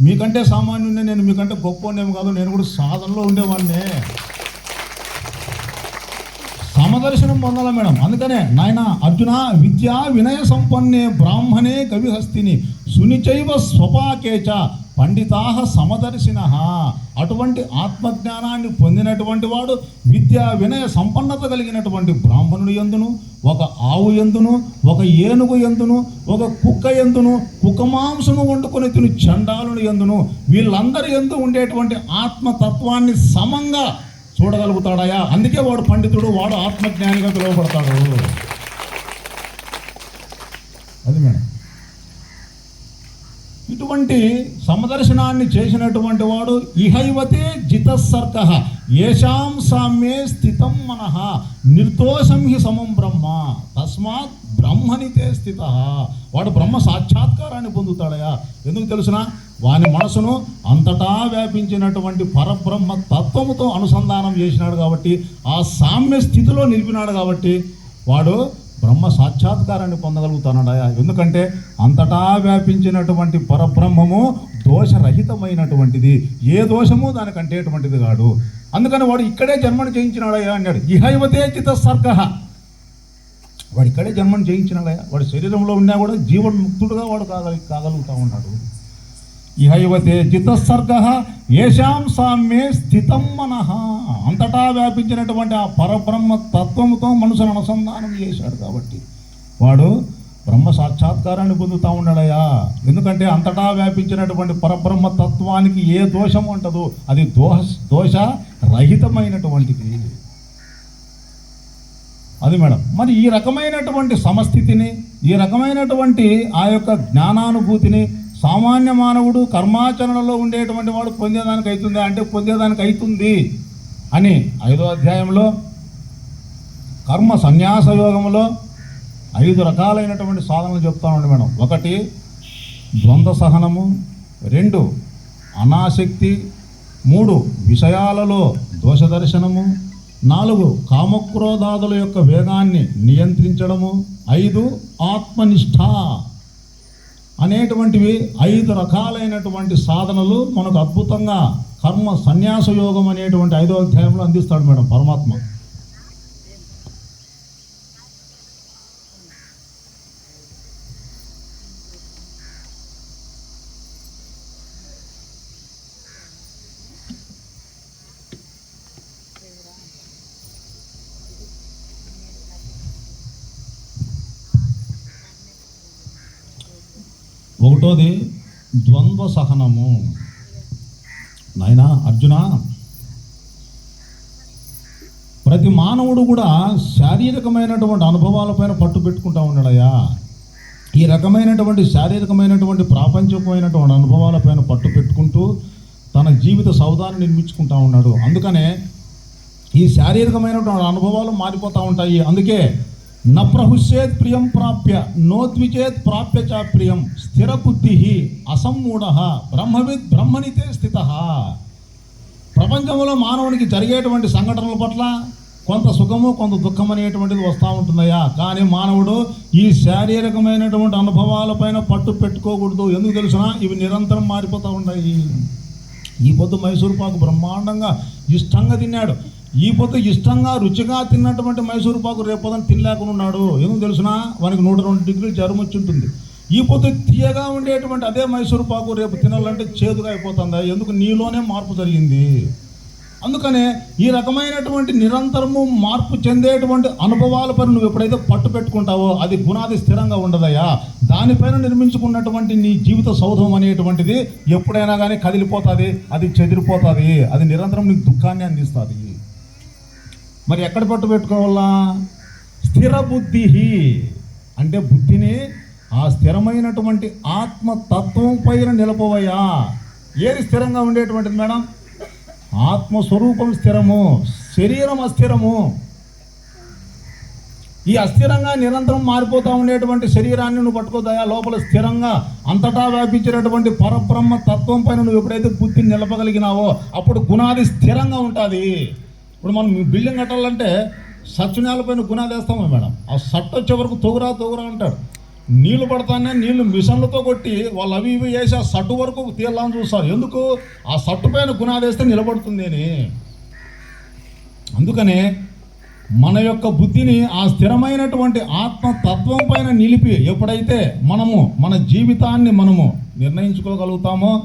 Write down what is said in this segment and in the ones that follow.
మీకంటే సామాన్యుడిని నేను మీకంటే గొప్ప కాదు నేను కూడా సాధనలో ఉండేవాడినే. దర్శనం పొందాలి మేడం? అందుకనే నాయన అర్జున విద్యా వినయ సంపన్నే బ్రాహ్మణే కవిహస్తిని సునిచైవ స్వపాకేచ పండితాహ సమదర్శిన. అటువంటి ఆత్మజ్ఞానాన్ని పొందినటువంటి వాడు విద్యా వినయ సంపన్నత కలిగినటువంటి బ్రాహ్మణుడు ఎందును? ఒక ఆవు ఎందును? ఒక ఏనుగు ఎందును? ఒక కుక్క ఎందును? కుక్క మాంసము వండుకొని తిని చండాలుని ఎందును? వీళ్ళందరి ఎందు ఉండేటువంటి ఆత్మతత్వాన్ని సమంగా చూడగలుగుతాడయా? అందుకే వాడు పండితుడు వాడు ఆత్మజ్ఞానిగా పిలువబడతాడు. అది మేడం. ఇటువంటి సమదర్శనాన్ని చేసినటువంటి వాడు ఇహైవతే జితసర్క ఏషాం సామ్యే స్థితం మనః నిర్దోషం హి సమం బ్రహ్మ తస్మాత్ బ్రహ్మనితే స్థిత. వాడు బ్రహ్మ సాక్షాత్కారాన్ని పొందుతాడయా? ఎందుకు తెలుసునా? వాని మనసును అంతటా వ్యాపించినటువంటి పరబ్రహ్మ తత్వముతో అనుసంధానం చేసినాడు కాబట్టి ఆ సామ్య స్థితిలో నిలిపినాడు కాబట్టి వాడు బ్రహ్మ సాక్షాత్కారాన్ని పొందగలుగుతానడాయా? ఎందుకంటే అంతటా వ్యాపించినటువంటి పరబ్రహ్మము దోషరహితమైనటువంటిది. ఏ దోషము దానికి అంటేటువంటిది కాడు అందుకని వాడు ఇక్కడే జన్మను చేయించినాడయ్యా అన్నాడు. ఇహైవతే చిత సర్గ వాడు ఇక్కడే జన్మను చేయించినాడయ్యా వాడి శరీరంలో ఉన్నా కూడా జీవన్ముక్తుడుగా వాడు కాగలి కాగలుగుతూ ఉన్నాడు. ఇహైవతే చితసర్గ ఏషాం సామ్యే స్థితం మనహ అంతటా వ్యాపించినటువంటి ఆ పరబ్రహ్మ తత్వముతో మనుషులను అనుసంధానం చేశాడు కాబట్టి వాడు బ్రహ్మ సాక్షాత్కారాన్ని పొందుతూ ఉన్నాడయ్యా ఎందుకంటే అంతటా వ్యాపించినటువంటి పరబ్రహ్మ తత్వానికి ఏ దోషం ఉండదు. అది దోష దోష రహితమైనటువంటిది. అది మేడం. మరి ఈ రకమైనటువంటి సమస్థితిని ఈ రకమైనటువంటి ఆ యొక్క జ్ఞానానుభూతిని సామాన్య మానవుడు కర్మాచరణలో ఉండేటువంటి వాడు పొందేదానికి అవుతుంది అంటే పొందేదానికి అవుతుంది అని ఐదో అధ్యాయంలో కర్మ సన్యాస యోగంలో ఐదు రకాలైనటువంటి సాధనలు చెప్తామండి మేడం. ఒకటి ద్వంద్వ సహనము. రెండు అనాసక్తి. మూడు విషయాలలో దోషదర్శనము. నాలుగు కామక్రోధాదుల యొక్క వేగాన్ని నియంత్రించడము. ఐదు ఆత్మనిష్ట అనేటువంటివి ఐదు రకాలైనటువంటి సాధనలు మనకు అద్భుతంగా కర్మ సన్యాస యోగం అనేటువంటి ఐదో అధ్యాయంలో అందిస్తాడు మేడం పరమాత్మ. ఒకటోది ద్వంద్వ సహనము నాయనా అర్జున ప్రతి మానవుడు కూడా శారీరకమైనటువంటి అనుభవాలపైన పట్టు పెట్టుకుంటా ఉన్నాడయ్యా. ఈ రకమైనటువంటి శారీరకమైనటువంటి ప్రాపంచికమైనటువంటి అనుభవాలపైన పట్టు పెట్టుకుంటూ తన జీవిత సౌదాన్ని నిర్మించుకుంటా ఉన్నాడు. అందుకనే ఈ శారీరకమైనటువంటి అనుభవాలు మారిపోతూ ఉంటాయి. అందుకే నప్రహుష్యేత్ ప్రియం ప్రాప్య నోద్విచేత్ ప్రాప్య చ ప్రియం స్థిర బుద్ధి అసమ్మూఢ బ్రహ్మవిద్ బ్రహ్మనితే స్థిత. ప్రపంచంలో మానవునికి జరిగేటువంటి సంఘటనల పట్ల కొంత సుఖము కొంత దుఃఖం అనేటువంటిది వస్తూ ఉంటుందయ్యా. కానీ మానవుడు ఈ శారీరకమైనటువంటి అనుభవాలపైన పట్టు పెట్టుకోకూడదు. ఎందుకు తెలుసునా? ఇవి నిరంతరం మారిపోతూ ఉంటాయి. ఈ పొద్దు మైసూరు పాకు బ్రహ్మాండంగా ఇష్టంగా తిన్నాడు. ఈ పొద్దు ఇష్టంగా రుచిగా తిన్నటువంటి మైసూరు పాకు రేపు తినలేకుండా ఉన్నాడు. ఎందుకు తెలుసునా? వానికి నూట రెండు డిగ్రీలు జ్వరం వచ్చి ఉంటుంది ఈ పొద్దు తీయగా ఉండేటువంటి అదే మైసూరు పాకు రేపు తినాలంటే చేదుగా అయిపోతుందా? ఎందుకు? నీలోనే మార్పు జరిగింది. అందుకనే ఈ రకమైనటువంటి నిరంతరము మార్పు చెందేటువంటి అనుభవాలపై నువ్వు ఎప్పుడైతే పట్టు పెట్టుకుంటావో అది గుణాది స్థిరంగా ఉండదయ్యా. దానిపైన నిర్మించుకున్నటువంటి నీ జీవిత సౌధం అనేటువంటిది ఎప్పుడైనా కానీ కదిలిపోతుంది అది చెదిరిపోతుంది అది నిరంతరం నీకు దుఃఖాన్ని అందిస్తుంది. మరి ఎక్కడ పట్టు పెట్టుకోవాలా? స్థిర బుద్ధి అంటే బుద్ధిని ఆ స్థిరమైనటువంటి ఆత్మతత్వం పైన నిలపవయ్యా. ఏది స్థిరంగా ఉండేటువంటిది మేడం? ఆత్మస్వరూపం స్థిరము శరీరం అస్థిరము. ఈ అస్థిరంగా నిరంతరం మారిపోతూ ఉండేటువంటి శరీరాన్ని నువ్వు పట్టుకోదయా లోపల స్థిరంగా అంతటా వ్యాపించినటువంటి పరబ్రహ్మ తత్వం పైన నువ్వు ఎప్పుడైతే బుద్ధిని నిలపగలిగినావో అప్పుడు గుణాది స్థిరంగా ఉంటుంది. ఇప్పుడు మనం బిల్డింగ్ కట్టాలంటే సత్యనాలపైన గుణాలు వేస్తాము మేడం? ఆ సట్ వచ్చే వరకు తొగురా తొగురా అంటాడు. నీళ్ళు పడతానే నీళ్ళు మిషన్లతో కొట్టి వాళ్ళు అవి ఇవి వేసి ఆ సట్టు వరకు తీయాలని చూస్తారు. ఎందుకు? ఆ సట్టు పైన గుణాదేస్తే నిలబడుతుంది అని. అందుకనే మన యొక్క బుద్ధిని ఆ స్థిరమైనటువంటి ఆత్మతత్వం పైన నిలిపి ఎప్పుడైతే మనము మన జీవితాన్ని మనము నిర్ణయించుకోగలుగుతామో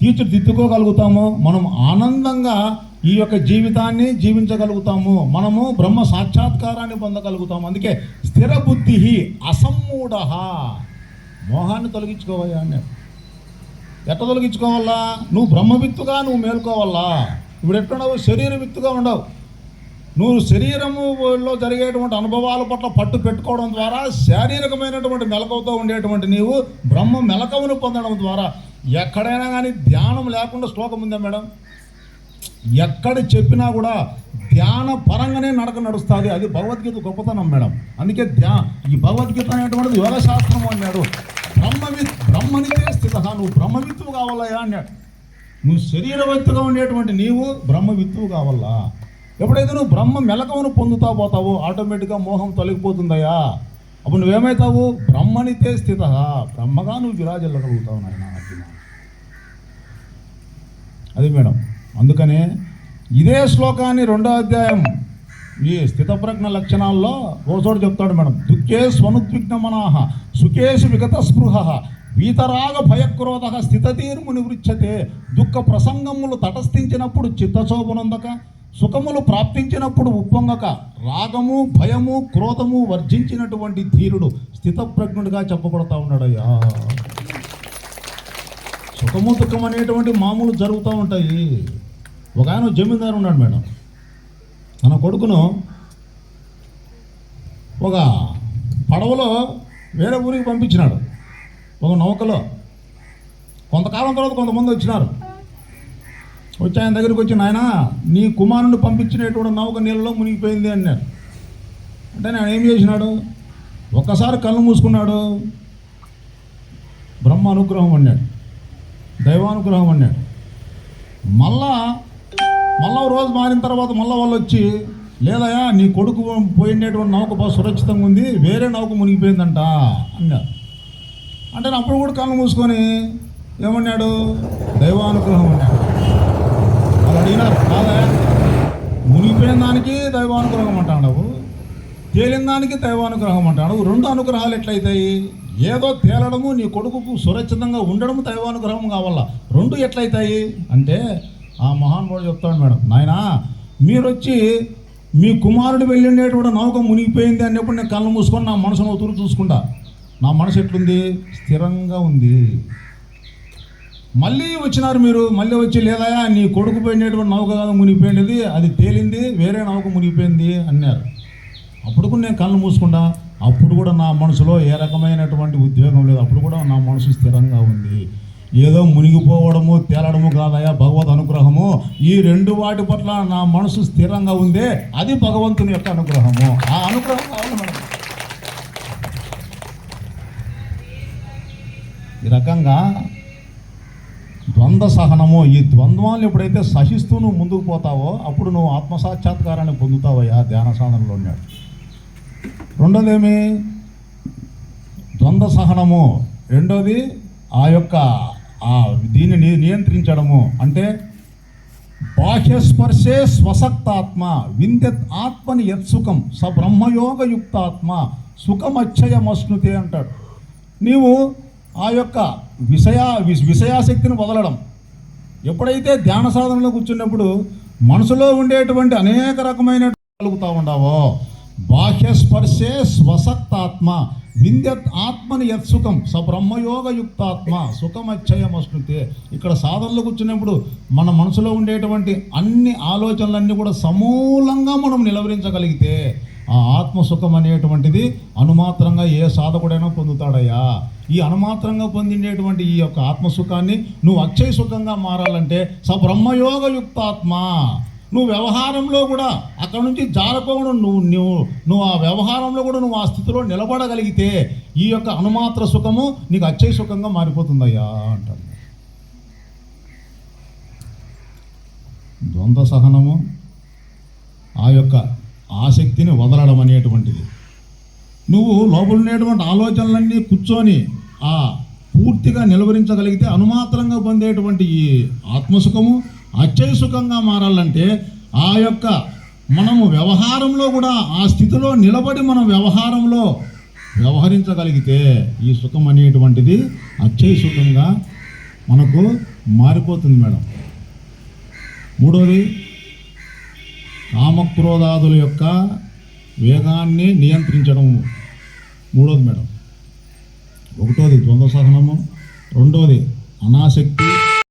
తీర్చిదిద్దుకోగలుగుతామో మనం ఆనందంగా ఈ యొక్క జీవితాన్ని జీవించగలుగుతాము. మనము బ్రహ్మ సాక్షాత్కారాన్ని పొందగలుగుతాము. అందుకే స్థిర బుద్ధి అసమ్మూఢ. మోహాన్ని తొలగించుకోవయ్యా అన్నాడు. ఎట్ట తొలగించుకోవాలా? నువ్వు బ్రహ్మవిత్తుగా నువ్వు మేల్కోవాలా? ఇప్పుడు ఎట్టున్నావు శరీర విత్తుగా ఉండవు. నువ్వు శరీరములో జరిగేటువంటి అనుభవాల పట్ల పట్టు పెట్టుకోవడం ద్వారా శారీరకమైనటువంటి మెలకువతో ఉండేటువంటి నీవు బ్రహ్మ మెలకువను పొందడం ద్వారా ఎక్కడైనా కానీ ధ్యానం లేకుండా శ్లోకం ఉందా మేడం? ఎక్కడ చెప్పినా కూడా ధ్యాన పరంగానే నడక నడుస్తుంది. అది భగవద్గీత గొప్పతనం మేడం. అందుకే ధ్యా ఈ భగవద్గీత అనేటువంటిది యోగ శాస్త్రం అన్నాడు. బ్రహ్మవి బ్రహ్మనితే స్థిత. నువ్వు బ్రహ్మవిత్తువు కావాలయా అన్నాడు. నువ్వు శరీరవత్తుగా ఉండేటువంటి నీవు బ్రహ్మవిత్తువు కావాలా? ఎప్పుడైతే నువ్వు బ్రహ్మ మెలకమును పొందుతా పోతావో ఆటోమేటిక్గా మోహం తొలగిపోతుందయ్యా. అప్పుడు నువ్వేమవుతావు బ్రహ్మనితే స్థిత. బ్రహ్మగా నువ్వు విరాజల్లగలుగుతావు నాయన అది మేడం. అందుకనే ఇదే శ్లోకాన్ని రెండో అధ్యాయం ఈ స్థితప్రజ్ఞ లక్షణాల్లో ఓసోడు చెప్తాడు మేడం. దుఃఖే స్వనుద్విగ్న మనాహ సుఖేషు విగత స్పృహ వీతరాగ భయక్రోధ స్థితతీర్ము నివృచ్చతే దుఃఖ ప్రసంగములు తటస్థించినప్పుడు చిత్తశోభనందక సుఖములు ప్రాప్తించినప్పుడు ఉప్పొంగక రాగము భయము క్రోధము వర్జించినటువంటి ధీరుడు స్థితప్రజ్ఞుడిగా చెప్పబడతా ఉన్నాడయ్యా. సుఖము దుఃఖం అనేటువంటి మామూలు జరుగుతూ ఉంటాయి. ఒక ఆయన జమీందారు ఉన్నాడు మేడం. తన కొడుకును ఒక పడవలో వేరే ఊరికి పంపించినాడు. ఒక నౌకలో. కొంతకాలం తర్వాత కొంతమంది వచ్చినారు. వచ్చి ఆయన దగ్గరికి వచ్చి నాయన నీ కుమారుని పంపించినటువంటి నౌక నీళ్ళలో మునిగిపోయింది అన్నాడు అంటే నేను ఏం చేసినాడు? ఒక్కసారి కళ్ళు మూసుకున్నాడు. బ్రహ్మ అనుగ్రహం అన్నాడు. దైవానుగ్రహం అన్నాడు. మళ్ళా మళ్ళా రోజు మారిన తర్వాత మళ్ళీ వాళ్ళు వచ్చి లేదయా నీ కొడుకు పోయినటువంటి నౌక బాగా సురక్షితంగా ఉంది వేరే నౌక మునిగిపోయిందంట అన్నాడు అంటే నేను అప్పుడు కూడా కళ్ళు మూసుకొని ఏమన్నాడు? దైవానుగ్రహం అన్నాడు. వాళ్ళు అడిగినారు కాదా? మునిగిపోయిన దానికి దైవానుగ్రహం అంటాడు. తేలిన దానికి దైవానుగ్రహం అంటాడు. రెండు అనుగ్రహాలు ఎట్లయితాయి? ఏదో తేలడము నీ కొడుకుకు సురక్షితంగా ఉండడము దైవానుగ్రహం కావాలా? రెండు ఎట్లయితాయి? అంటే ఆ మహానుభావుడు చెప్తాడు మేడం నాయనా మీరు వచ్చి మీ కుమారుడు వెళ్ళిండేటువంటి నౌక మునిగిపోయింది అన్నప్పుడు నేను కళ్ళు మూసుకొని నా మనసును ఒతురు చూసుకుంటా. నా మనసు ఎట్లుంది? స్థిరంగా ఉంది. మళ్ళీ వచ్చినారు మీరు మళ్ళీ వచ్చి లేదయా నీ కొడుకు పోయినటువంటి నౌక కాదు మునిగిపోయినది అది తేలింది వేరే నౌక మునిగిపోయింది అన్నారు. అప్పుడు కూడా నేను కళ్ళు మూసుకుంటా అప్పుడు కూడా నా మనసులో ఏ రకమైనటువంటి ఉద్యోగం లేదు అప్పుడు కూడా నా మనసు స్థిరంగా ఉంది. ఏదో మునిగిపోవడము తేలడము కాదయా భగవద్ అనుగ్రహము. ఈ రెండు వాటి పట్ల నా మనసు స్థిరంగా ఉందే అది భగవంతుని యొక్క అనుగ్రహము. ఆ అనుగ్రహం కావాలి మనకు. ఈ రకంగా ద్వంద్వ సహనము ఈ ద్వంద్వాలను ఎప్పుడైతే సహిస్తూ నువ్వు ముందుకు పోతావో అప్పుడు నువ్వు ఆత్మసాక్షాత్కారాన్ని పొందుతావయ్యా ధ్యాన సాధనలో ఉన్నాడు. రెండోదేమి? ఏమి ద్వంద్వ సహనము. రెండోది ఆ యొక్క దీన్ని నియంత్రించడము అంటే బాహ్యస్పర్శే స్వసక్తాత్మ విందత్ ఆత్మని యత్సుఖం స బ్రహ్మయోగయుక్తాత్మ సుఖమచ్చయమశ్నుతే అంటాడు నీవు ఆ యొక్క విషయ వి- వదలడం. ఎప్పుడైతే ధ్యాన సాధనలో కూర్చున్నప్పుడు మనసులో ఉండేటువంటి అనేక రకమైన కలుగుతూ ఉండవో బాహ్యస్పర్శే స్వసక్తాత్మ వింద్యత్ ఆత్మని యత్సుఖం స బ్రహ్మయోగయుక్తాత్మ. సుఖమచ్చయమశ్నుతే. ఇక్కడ సాధనలో కూర్చున్నప్పుడు మన మనసులో ఉండేటువంటి అన్ని ఆలోచనలన్నీ కూడా సమూలంగా మనం నిలవరించగలిగితే ఆ ఆత్మసుఖం అనేటువంటిది అనుమాత్రంగా ఏ సాధకుడైనా పొందుతాడయ్యా. ఈ అనుమాత్రంగా పొందిండేటువంటి ఈ యొక్క ఆత్మసుఖాన్ని నువ్వు అక్షయ సుఖంగా మారాలంటే స బ్రహ్మయోగయుక్తాత్మ. నువ్వు వ్యవహారంలో కూడా అక్కడ నుంచి జారకోవడం నువ్వు నువ్వు నువ్వు ఆ వ్యవహారంలో కూడా నువ్వు ఆ స్థితిలో నిలబడగలిగితే ఈ యొక్క అనుమాత్ర సుఖము నీకు అక్షయ సుఖంగా మారిపోతుందయ్యా అంటాడు ద్వంద్వ సహనము ఆ యొక్క ఆసక్తిని వదలడం అనేటువంటిది. నువ్వు లోపల ఉండేటువంటి ఆలోచనలన్నీ కూర్చొని ఆ పూర్తిగా నిలవరించగలిగితే అనుమాత్రంగా పొందేటువంటి ఈ ఆత్మసుఖము అచ్చయ సుఖంగా మారాలంటే ఆ యొక్క మనము వ్యవహారంలో కూడా ఆ స్థితిలో నిలబడి మనం వ్యవహారంలో వ్యవహరించగలిగితే ఈ సుఖం అనేటువంటిది అచ్చయ సుఖంగా మనకు మారిపోతుంది మేడం. మూడోది కామక్రోధాదుల యొక్క వేగాన్ని నియంత్రించడం. మూడోది మేడం. ఒకటోది ద్వంద్వ సహనము. రెండోది అనాసక్తి.